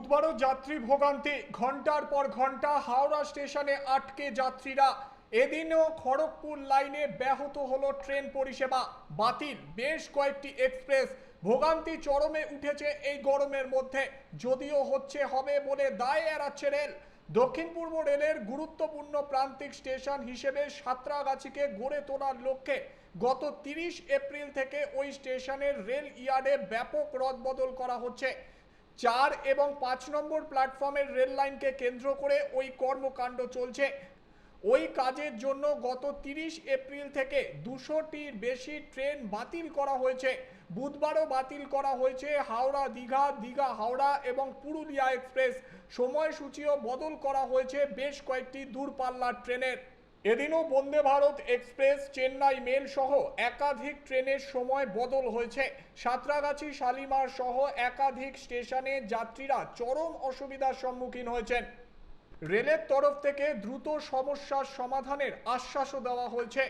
বুধবারও যাত্রী ভোগান্তি। ঘণ্টার পর ঘণ্টা হাওড়া স্টেশনে আটকে যাত্রীরা। এদিনও খড়গপুর লাইনে ব্যাহত হলো ট্রেন পরিষেবা। বাতিল বেশ কয়েকটি এক্সপ্রেস। ভোগান্তি চরমে উঠেছে এই গরমের মধ্যে। যদিও হচ্ছে হবে বলে দায় এড়াচ্ছে রেল। দক্ষিণ পূর্ব রেলের গুরুত্বপূর্ণ প্রান্তিক স্টেশন হিসেবে সাঁতরাগাছিকে গড়ে তোলার লক্ষ্যে গত তিরিশ এপ্রিল থেকে ওই স্টেশনের রেল ইয়ার্ডে ব্যাপক রদবদল করা হচ্ছে। চার এবং পাঁচ নম্বর প্ল্যাটফর্মের রেল লাইনকে কেন্দ্র করে ওই কর্মকাণ্ড চলছে। ওই কাজের জন্য গত তিরিশ এপ্রিল থেকে দুশোটির বেশি ট্রেন বাতিল করা হয়েছে। বুধবারও বাতিল করা হয়েছে হাওড়া, দীঘা দীঘা হাওড়া এবং পুরুলিয়া এক্সপ্রেস। সময়সূচিও বদল করা হয়েছে বেশ কয়েকটি দূরপাল্লার ট্রেনের। এদিনও বন্দে ভারত এক্সপ্রেস, চেন্নাই মেল সহ একাধিক ট্রেনের সময় বদল হয়েছে। সাঁতরাগাছি শালিমার সহ একাধিক স্টেশনে যাত্রীরা চরম অসুবিধার সম্মুখীন হয়েছেন। রেলের তরফ থেকে দ্রুত সমস্যার সমাধানের আশ্বাসও দেওয়া হয়েছে।